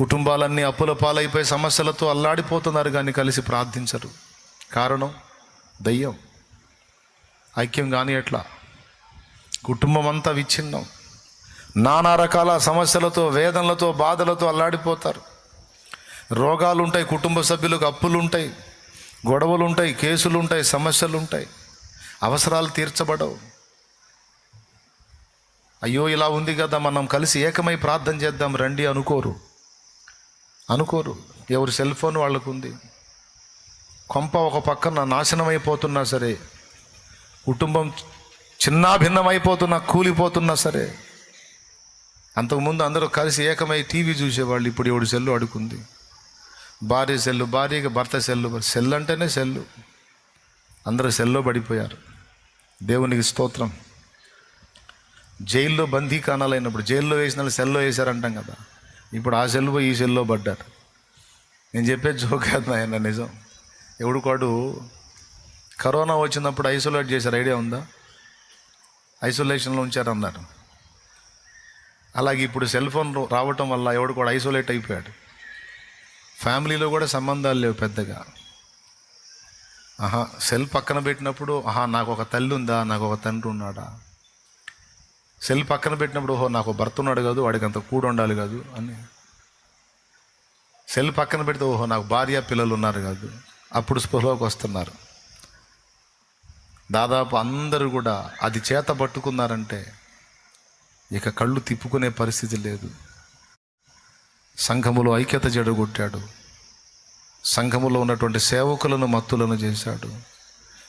కుటుంబాలన్నీ అప్పుల పాలైపోయి సమస్యలతో అల్లాడిపోతున్నారు కానీ కలిసి ప్రార్థించరు. కారణం? దయ్యం. ఐక్యం కానీ ఎట్లా? కుటుంబం అంతా విచ్ఛిన్నం. నానా రకాల సమస్యలతో వేదనలతో బాధలతో అల్లాడిపోతారు. రోగాలు ఉంటాయి కుటుంబ సభ్యులకు అప్పులు ఉంటాయి గొడవలు ఉంటాయి కేసులు ఉంటాయి సమస్యలు ఉంటాయి అవసరాలు తీర్చబడవు. అయ్యో ఇలా ఉంది కదా మనం కలిసి ఏకమై ప్రార్థన చేద్దాం రండి అనుకోరు. అనుకోరు. ఎవరి సెల్ ఫోన్ వాళ్ళకు ఉంది కొంప ఒక పక్కన నాశనం అయిపోతున్నా సరే కుటుంబం చిన్నాభిన్నమైపోతున్నా కూలిపోతున్నా సరే అంతకుముందు అందరూ కలిసి ఏకమై టీవీ చూసేవాళ్ళు ఇప్పుడు ఎవడు సెల్లు అడుకుంది. భార్య సెల్లు భార్యకి భర్త సెల్లు సెల్ అంటేనే సెల్లు. అందరూ సెల్లో పడిపోయారు. దేవునికి స్తోత్రం. జైల్లో బందీకానాలైనప్పుడు జైల్లో వేసిన వాళ్ళు సెల్లో వేశారంటాం కదా. ఇప్పుడు ఆ సెల్ పోయి ఈ సెల్లో పడ్డారు. నేను చెప్పే జోక్ ఆయన నిజం. ఎవడు కాడు కరోనా వచ్చినప్పుడు ఐసోలేట్ చేశారు ఐడియా ఉందా? ఐసోలేషన్లో ఉంచారన్నారు అలాగే ఇప్పుడు సెల్ ఫోన్ రావటం వల్ల ఎవడు కూడా ఐసోలేట్ అయిపోయాడు. ఫ్యామిలీలో కూడా సంబంధాలు లేవు పెద్దగా. ఆహా సెల్ పక్కన పెట్టినప్పుడు ఆహా నాకు ఒక తల్లి ఉందా నాకు ఒక తండ్రి ఉన్నాడా? సెల్ పక్కన పెట్టినప్పుడు ఓహో నాకు భర్త ఉన్నాడు కాదు వాడికి అంత కూడు ఉండాలి కాదు అని. సెల్ పక్కన పెడితే ఓహో నాకు భార్య పిల్లలు ఉన్నారు కాదు. అప్పుడు స్పృహలోకి వస్తున్నారు. దాదాపు అందరూ కూడా అది చేత పట్టుకున్నారంటే ఇక కళ్ళు తిప్పుకునే పరిస్థితి లేదు. సంఘములో ఐక్యత జడగొట్టాడు. సంఘములో ఉన్నటువంటి సేవకులను మత్తులను చేశాడు.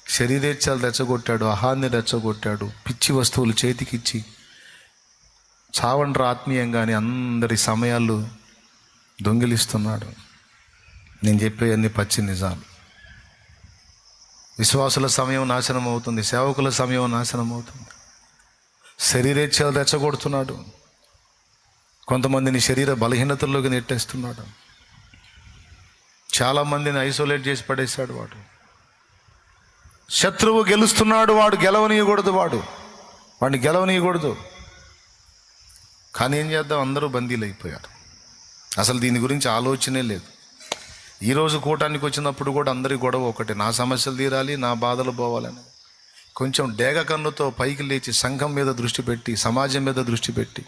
శరీరేచ్ఛాలు రెచ్చగొట్టాడు అహాన్ని రెచ్చగొట్టాడు పిచ్చి వస్తువులు చేతికిచ్చి చావండ్ర ఆత్మీయంగాని అందరి సమయాలు దొంగిలిస్తున్నాడు. నేను చెప్పేవన్నీ పచ్చి నిజాలు. విశ్వాసుల సమయం నాశనం అవుతుంది సేవకుల సమయం నాశనం అవుతుంది. శరీరేచ్ఛలు రెచ్చగొడుతున్నాడు. కొంతమందిని శరీర బలహీనతల్లోకి నెట్టేస్తున్నాడు. చాలామందిని ఐసోలేట్ చేసి పడేశాడు వాడు. శత్రువు గెలుస్తున్నాడు వాడు గెలవనీయకూడదు వాడు. వాడిని గెలవనీయకూడదు. కానీ ఏం చేద్దాం? అందరూ బందీలు అయిపోయారు. అసలు దీని గురించి ఆలోచనే లేదు. ఈరోజు కూటానికి వచ్చినప్పుడు కూడా అందరి గొడవ ఒకటి. నా సమస్యలు తీరాలి నా బాధలు పోవాలని. కొంచెం డేగ కన్నుతో పైకి లేచి సంఘం మీద దృష్టి పెట్టి సమాజం మీద దృష్టి పెట్టి.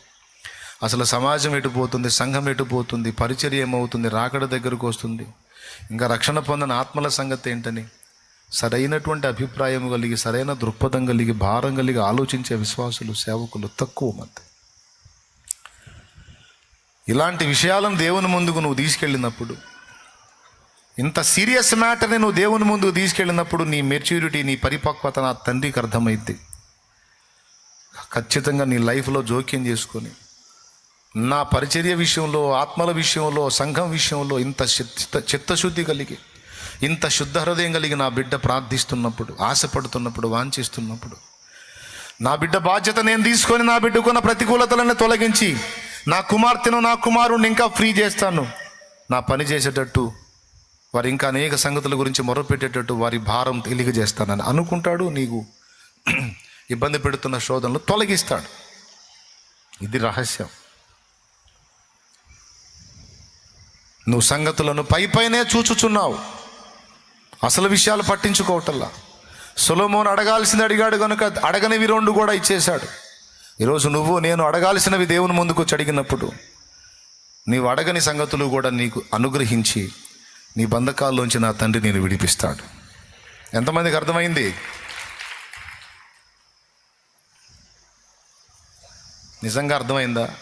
అసలు సమాజం ఎటుపోతుంది సంఘం ఎటుపోతుంది పరిచర్య ఏమవుతుంది? రాకడ దగ్గరకు వస్తుంది. ఇంకా రక్షణ పొందిన ఆత్మల సంగతి ఏంటని? సరైనటువంటి అభిప్రాయం కలిగి సరైన దృక్పథం కలిగి భారం కలిగి ఆలోచించే విశ్వాసులు సేవకులు తక్కువ మంది. ఇలాంటి విషయాలను దేవుని ముందుకు నువ్వు తీసుకెళ్ళినప్పుడు ఇంత సీరియస్ మ్యాటర్ని నువ్వు దేవుని ముందుకు తీసుకెళ్ళినప్పుడు నీ మెచ్యూరిటీ నీ పరిపక్వత నా తండ్రికి అర్థమైద్ది. ఖచ్చితంగా నీ లైఫ్లో జోక్యం చేసుకొని నా పరిచర్య విషయంలో ఆత్మల విషయంలో సంఘం విషయంలో ఇంత చిత్తశుద్ధి కలిగి ఇంత శుద్ధ హృదయం కలిగి నా బిడ్డ ప్రార్థిస్తున్నప్పుడు ఆశపడుతున్నప్పుడు వాంఛిస్తున్నప్పుడు నా బిడ్డ బాధ్యత నేను తీసుకొని నా బిడ్డకున్న ప్రతికూలతలను తొలగించి నా కుమార్తెను నా కుమారుణ్ణి ఇంకా ఫ్రీ చేస్తాను. నా పని చేసేటట్టు వారు ఇంకా అనేక సంగతుల గురించి మొరపెట్టేటట్టు వారి భారం తెలియజేస్తానని అనుకుంటాడు. నీకు ఇబ్బంది పెడుతున్న శోధనలు తొలగిస్తాడు. ఇది రహస్యం. నువ్వు సంగతులను పై పైనే చూచుచున్నావు. అసలు విషయాలు పట్టించుకోవటల్లా సొలోమోను అడగాల్సింది అడిగాడు కనుక అడగనివి రెండు కూడా ఇచ్చేశాడు. ఈరోజు నువ్వు నేను అడగాల్సినవి దేవుని ముందుకు వచ్చి అడిగినప్పుడు నీవు అడగని సంగతులు కూడా నీకు అనుగ్రహించి నీ బంధకాల్లోంచి నా తండ్రి నేను విడిపిస్తాడు. ఎంతమందికి అర్థమైంది? నిజంగా అర్థమైందా?